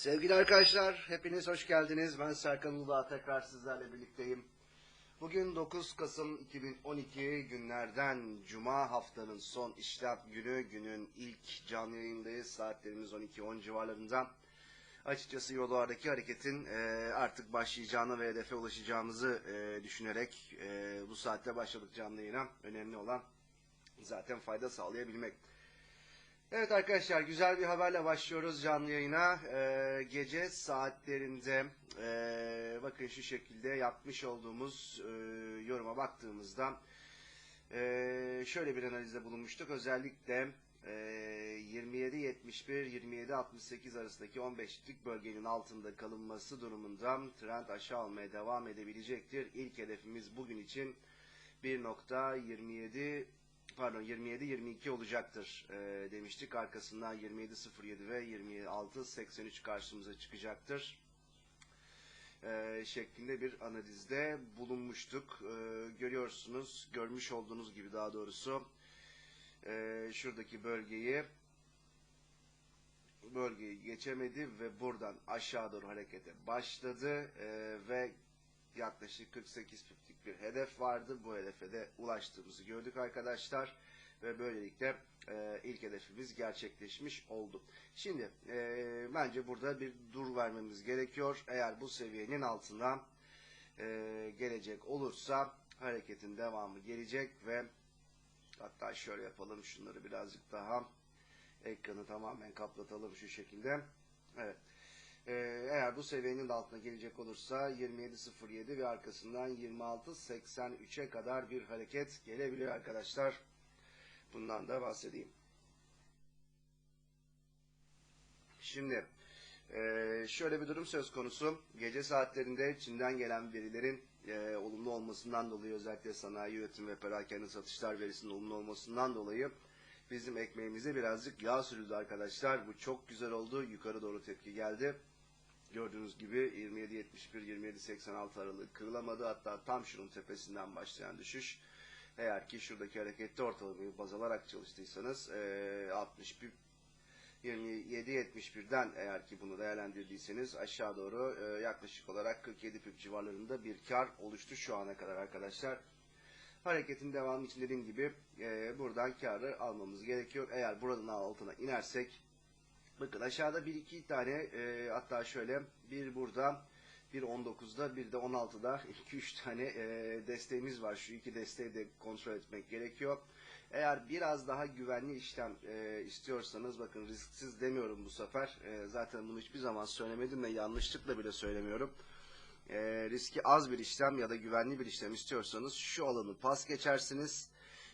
Sevgili arkadaşlar, hepiniz hoş geldiniz. Ben Serkan Uludağ, tekrar sizlerle birlikteyim. Bugün 9 Kasım 2012 günlerden Cuma haftanın son işlem günü, günün ilk canlı yayındayız. Saatlerimiz 12-10 civarlarında. Açıkçası yollardaki hareketin e, artık başlayacağını ve hedefe ulaşacağımızı e, düşünerek e, bu saatte başladık canlı yayına. Önemli olan zaten fayda sağlayabilmek. Evet arkadaşlar güzel bir haberle başlıyoruz canlı yayına. Ee, gece saatlerinde ee, bakın şu şekilde yapmış olduğumuz ee, yoruma baktığımızda ee, şöyle bir analizde bulunmuştuk. Özellikle ee, 27.71-27.68 arasındaki 15'lik bölgenin altında kalınması durumunda trend aşağı almaya devam edebilecektir. İlk hedefimiz bugün için 1.27 pardon 27-22 olacaktır e, demiştik. Arkasından 27-07 ve 26-83 karşımıza çıkacaktır. E, şeklinde bir analizde bulunmuştuk. E, görüyorsunuz, görmüş olduğunuz gibi daha doğrusu e, şuradaki bölgeyi bölgeyi geçemedi ve buradan aşağı doğru harekete başladı e, ve yaklaşık 48 piplik bir hedef vardı. Bu hedefe de ulaştığımızı gördük arkadaşlar. Ve böylelikle e, ilk hedefimiz gerçekleşmiş oldu. Şimdi e, bence burada bir dur vermemiz gerekiyor. Eğer bu seviyenin altına e, gelecek olursa hareketin devamı gelecek ve hatta şöyle yapalım şunları birazcık daha ekranı tamamen kaplatalım şu şekilde. Evet. Eğer bu seviyenin de altına gelecek olursa 27.07 ve arkasından 26.83'e kadar bir hareket gelebiliyor arkadaşlar. Bundan da bahsedeyim. Şimdi e, şöyle bir durum söz konusu. Gece saatlerinde Çin'den gelen verilerin e, olumlu olmasından dolayı özellikle sanayi üretim ve perakende satışlar verisinin olumlu olmasından dolayı bizim ekmeğimize birazcık yağ sürüldü arkadaşlar. Bu çok güzel oldu. Yukarı doğru tepki geldi. Gördüğünüz gibi 27.71-27.86 aralığı kırılamadı. Hatta tam şunun tepesinden başlayan düşüş. Eğer ki şuradaki harekette ortalamayı baz alarak çalıştıysanız 61 27.71'den eğer ki bunu değerlendirdiyseniz aşağı doğru yaklaşık olarak 47 pip civarlarında bir kar oluştu şu ana kadar arkadaşlar. Hareketin devamı için dediğim gibi buradan karı almamız gerekiyor. Eğer buranın altına inersek Bakın aşağıda bir iki tane e, hatta şöyle bir burada bir 19'da bir de 16'da 2-3 tane e, desteğimiz var. Şu iki desteği de kontrol etmek gerekiyor. Eğer biraz daha güvenli işlem e, istiyorsanız bakın risksiz demiyorum bu sefer. E, zaten bunu hiçbir zaman söylemedim ve yanlışlıkla bile söylemiyorum. E, riski az bir işlem ya da güvenli bir işlem istiyorsanız şu alanı pas geçersiniz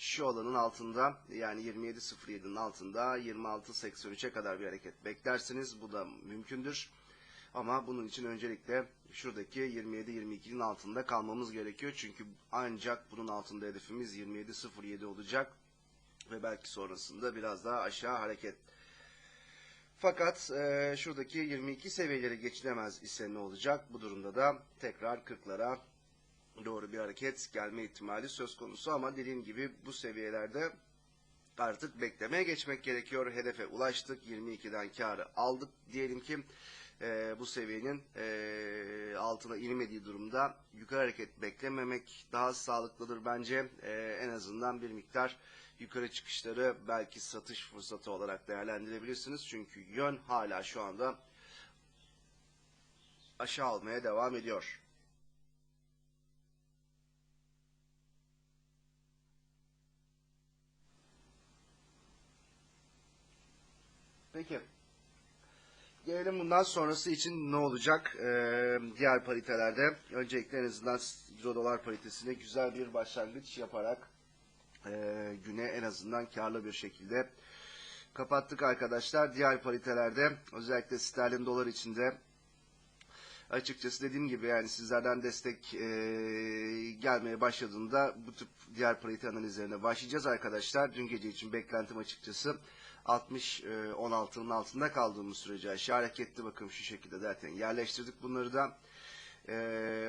şu alanın altında yani 27.07'nin altında 26.83'e kadar bir hareket beklersiniz. Bu da mümkündür. Ama bunun için öncelikle şuradaki 27-22'nin altında kalmamız gerekiyor. Çünkü ancak bunun altında hedefimiz 27.07 olacak. Ve belki sonrasında biraz daha aşağı hareket. Fakat e, şuradaki 22 seviyeleri geçilemez ise ne olacak? Bu durumda da tekrar 40'lara doğru bir hareket gelme ihtimali söz konusu ama dediğim gibi bu seviyelerde artık beklemeye geçmek gerekiyor. Hedefe ulaştık. 22'den karı aldık. Diyelim ki e, bu seviyenin e, altına inmediği durumda yukarı hareket beklememek daha sağlıklıdır bence. E, en azından bir miktar yukarı çıkışları belki satış fırsatı olarak değerlendirebilirsiniz. Çünkü yön hala şu anda aşağı almaya devam ediyor. Peki. Gelelim bundan sonrası için ne olacak? Ee, diğer paritelerde öncelikle en azından Euro dolar paritesine güzel bir başlangıç yaparak e, güne en azından karlı bir şekilde kapattık arkadaşlar. Diğer paritelerde özellikle sterlin dolar içinde açıkçası dediğim gibi yani sizlerden destek e, gelmeye başladığında bu tip diğer parite analizlerine başlayacağız arkadaşlar. Dün gece için beklentim açıkçası 60 16'nın altında kaldığımız sürece aşağı hareketli bakın şu şekilde zaten yerleştirdik bunları da. Ee,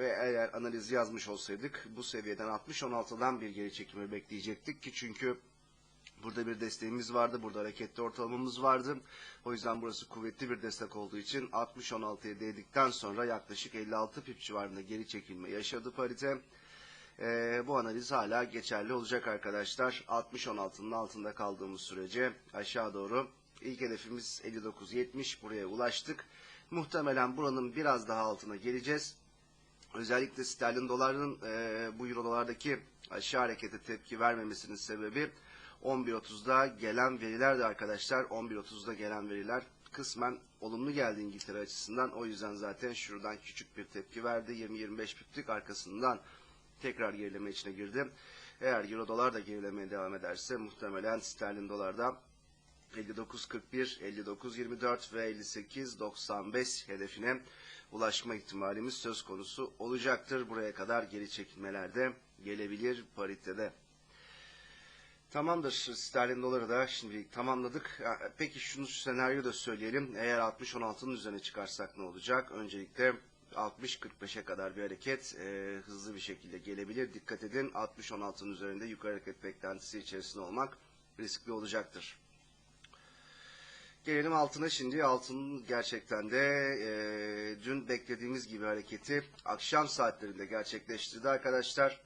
ve eğer analiz yazmış olsaydık bu seviyeden 60-16'dan bir geri çekimi bekleyecektik ki çünkü Burada bir desteğimiz vardı. Burada hareketli ortalamamız vardı. O yüzden burası kuvvetli bir destek olduğu için 60-16'ya değdikten sonra yaklaşık 56 pip civarında geri çekilme yaşadı parite. Ee, bu analiz hala geçerli olacak arkadaşlar. 60-16'nın altında kaldığımız sürece aşağı doğru ilk hedefimiz 59-70 buraya ulaştık. Muhtemelen buranın biraz daha altına geleceğiz. Özellikle sterlin doların e, bu euro dolardaki aşağı harekete tepki vermemesinin sebebi 11.30'da gelen veriler de arkadaşlar 11.30'da gelen veriler kısmen olumlu geldi İngiltere açısından. O yüzden zaten şuradan küçük bir tepki verdi. 20-25 piplik arkasından tekrar gerileme içine girdi. Eğer euro dolar da gerilemeye devam ederse muhtemelen sterlin dolarda 59.41, 59.24 ve 58.95 hedefine ulaşma ihtimalimiz söz konusu olacaktır. Buraya kadar geri çekilmelerde gelebilir paritede. Tamamdır. Sterlin doları da şimdilik tamamladık. Peki şunu senaryo da söyleyelim. Eğer 60-16'nın üzerine çıkarsak ne olacak? Öncelikle 60-45'e kadar bir hareket e, hızlı bir şekilde gelebilir. Dikkat edin 60-16'nın üzerinde yukarı hareket beklentisi içerisinde olmak riskli olacaktır. Gelelim altına şimdi. Altın gerçekten de e, dün beklediğimiz gibi hareketi akşam saatlerinde gerçekleştirdi arkadaşlar.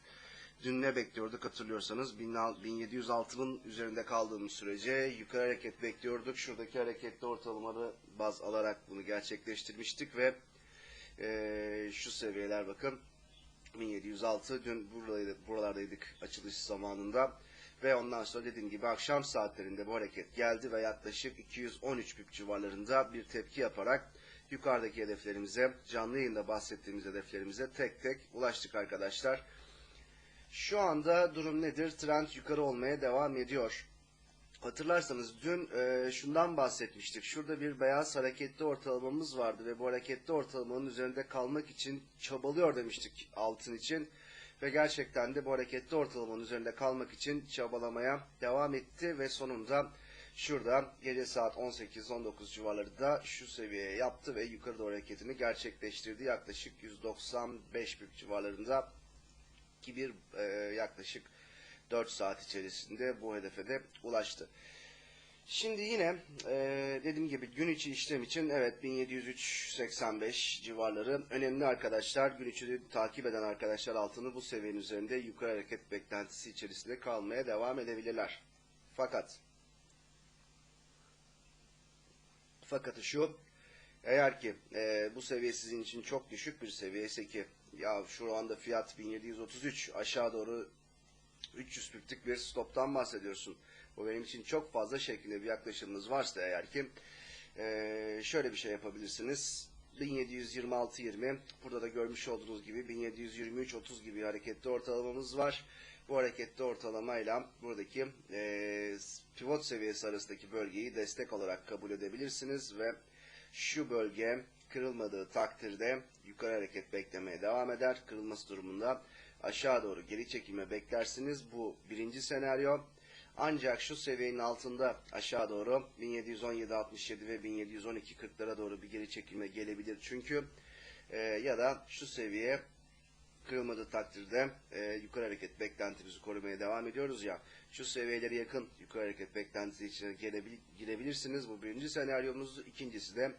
Dün ne bekliyorduk hatırlıyorsanız 1706'nın üzerinde kaldığımız sürece yukarı hareket bekliyorduk. Şuradaki hareketli ortalamaları baz alarak bunu gerçekleştirmiştik ve e, şu seviyeler bakın 1706 dün buradaydık, buralardaydık açılış zamanında ve ondan sonra dediğim gibi akşam saatlerinde bu hareket geldi ve yaklaşık 213 pip civarlarında bir tepki yaparak yukarıdaki hedeflerimize canlı yayında bahsettiğimiz hedeflerimize tek tek ulaştık arkadaşlar. Şu anda durum nedir? Trend yukarı olmaya devam ediyor. Hatırlarsanız dün e, şundan bahsetmiştik. Şurada bir beyaz hareketli ortalamamız vardı ve bu hareketli ortalamanın üzerinde kalmak için çabalıyor demiştik altın için. Ve gerçekten de bu hareketli ortalamanın üzerinde kalmak için çabalamaya devam etti ve sonunda şurada gece saat 18-19 civarları da şu seviyeye yaptı ve yukarı doğru hareketini gerçekleştirdi. Yaklaşık 195 büyük civarlarında ki bir e, yaklaşık 4 saat içerisinde bu hedefe de ulaştı. Şimdi yine e, dediğim gibi gün içi işlem için evet 1703.85 civarları önemli arkadaşlar. Gün içi takip eden arkadaşlar altını bu seviyenin üzerinde yukarı hareket beklentisi içerisinde kalmaya devam edebilirler. Fakat fakat şu eğer ki e, bu seviye sizin için çok düşük bir seviye ki ya şu anda fiyat 1733 aşağı doğru 300 piplik bir stoptan bahsediyorsun. Bu benim için çok fazla şeklinde bir yaklaşımınız varsa eğer ki e, şöyle bir şey yapabilirsiniz. 1726-20 burada da görmüş olduğunuz gibi 1723-30 gibi hareketli ortalamamız var. Bu hareketli ortalamayla buradaki e, pivot seviyesi arasındaki bölgeyi destek olarak kabul edebilirsiniz ve şu bölge kırılmadığı takdirde yukarı hareket beklemeye devam eder. Kırılması durumunda aşağı doğru geri çekilme beklersiniz. Bu birinci senaryo. Ancak şu seviyenin altında aşağı doğru 1717-67 ve 1712-40'lara doğru bir geri çekilme gelebilir. Çünkü e, ya da şu seviye kırılmadığı takdirde e, yukarı hareket beklentimizi korumaya devam ediyoruz ya. Şu seviyelere yakın yukarı hareket beklentisi içine gelebil girebilirsiniz. Bu birinci senaryomuz. İkincisi de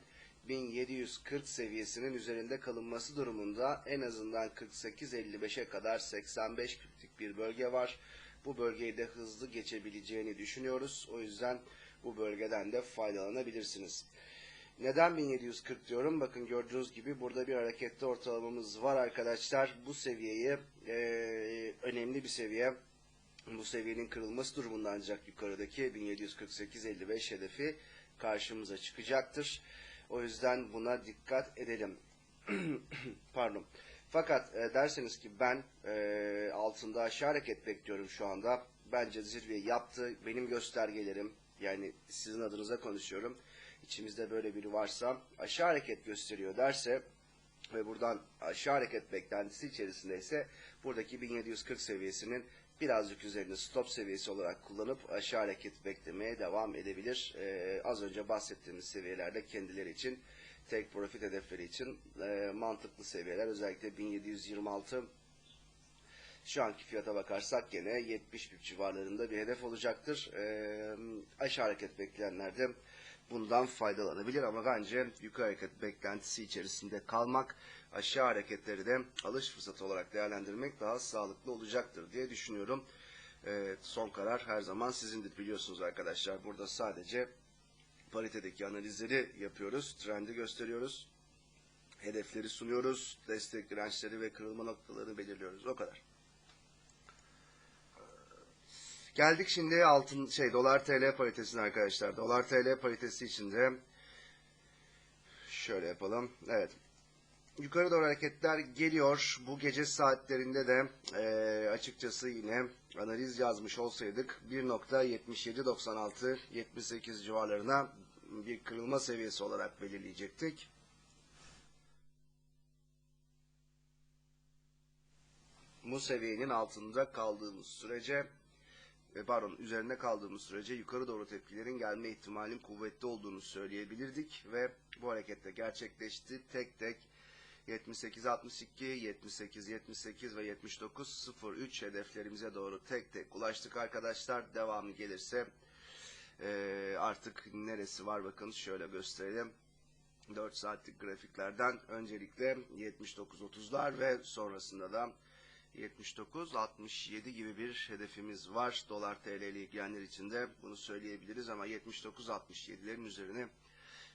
1740 seviyesinin üzerinde kalınması durumunda en azından 48-55'e kadar 85 kritik bir bölge var. Bu bölgeyi de hızlı geçebileceğini düşünüyoruz. O yüzden bu bölgeden de faydalanabilirsiniz. Neden 1740 diyorum? Bakın gördüğünüz gibi burada bir hareketli ortalamamız var arkadaşlar. Bu seviyeyi e, önemli bir seviye. Bu seviyenin kırılması durumunda ancak yukarıdaki 1748-55 hedefi karşımıza çıkacaktır. O yüzden buna dikkat edelim. Pardon. Fakat e, derseniz ki ben e, altında aşağı hareket bekliyorum şu anda. Bence zirveyi yaptı. Benim göstergelerim yani sizin adınıza konuşuyorum. İçimizde böyle biri varsa aşağı hareket gösteriyor derse ve buradan aşağı hareket beklentisi içerisinde ise buradaki 1740 seviyesinin birazcık üzerinde stop seviyesi olarak kullanıp aşağı hareket beklemeye devam edebilir. Ee, az önce bahsettiğimiz seviyelerde kendileri için tek profit hedefleri için e, mantıklı seviyeler özellikle 1726 Şu anki fiyata bakarsak gene 70 pip civarlarında bir hedef olacaktır. Ee, aşağı hareket bekleyenler de bundan faydalanabilir ama bence yukarı hareket beklentisi içerisinde kalmak, aşağı hareketleri de alış fırsatı olarak değerlendirmek daha sağlıklı olacaktır diye düşünüyorum. Evet, son karar her zaman sizindir biliyorsunuz arkadaşlar. Burada sadece paritedeki analizleri yapıyoruz, trendi gösteriyoruz, hedefleri sunuyoruz, destek dirençleri ve kırılma noktalarını belirliyoruz. O kadar. Geldik şimdi altın şey dolar TL paritesine arkadaşlar. Dolar TL paritesi içinde şöyle yapalım. Evet. Yukarı doğru hareketler geliyor. Bu gece saatlerinde de e, açıkçası yine analiz yazmış olsaydık 1.7796 78 civarlarına bir kırılma seviyesi olarak belirleyecektik. Bu seviyenin altında kaldığımız sürece ve pardon üzerinde kaldığımız sürece yukarı doğru tepkilerin gelme ihtimalinin kuvvetli olduğunu söyleyebilirdik ve bu harekette gerçekleşti. Tek tek 78 62 78 78 ve 79 03 hedeflerimize doğru tek tek ulaştık arkadaşlar. Devamı gelirse e, artık neresi var bakın şöyle gösterelim. 4 saatlik grafiklerden öncelikle 79-30'lar ve sonrasında da 79-67 gibi bir hedefimiz var. Dolar TL ile ilgilenenler için de bunu söyleyebiliriz ama 79-67'lerin üzerine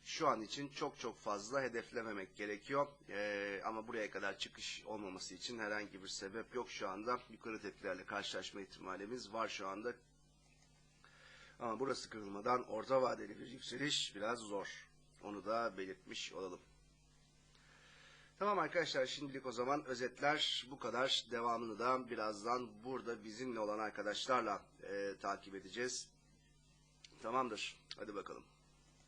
şu an için çok çok fazla hedeflememek gerekiyor. Ee, ama buraya kadar çıkış olmaması için herhangi bir sebep yok şu anda. Yukarı tepkilerle karşılaşma ihtimalimiz var şu anda. Ama burası kırılmadan orta vadeli bir yükseliş biraz zor. Onu da belirtmiş olalım. Tamam arkadaşlar şimdilik o zaman özetler bu kadar. Devamını da birazdan burada bizimle olan arkadaşlarla e, takip edeceğiz. Tamamdır. Hadi bakalım.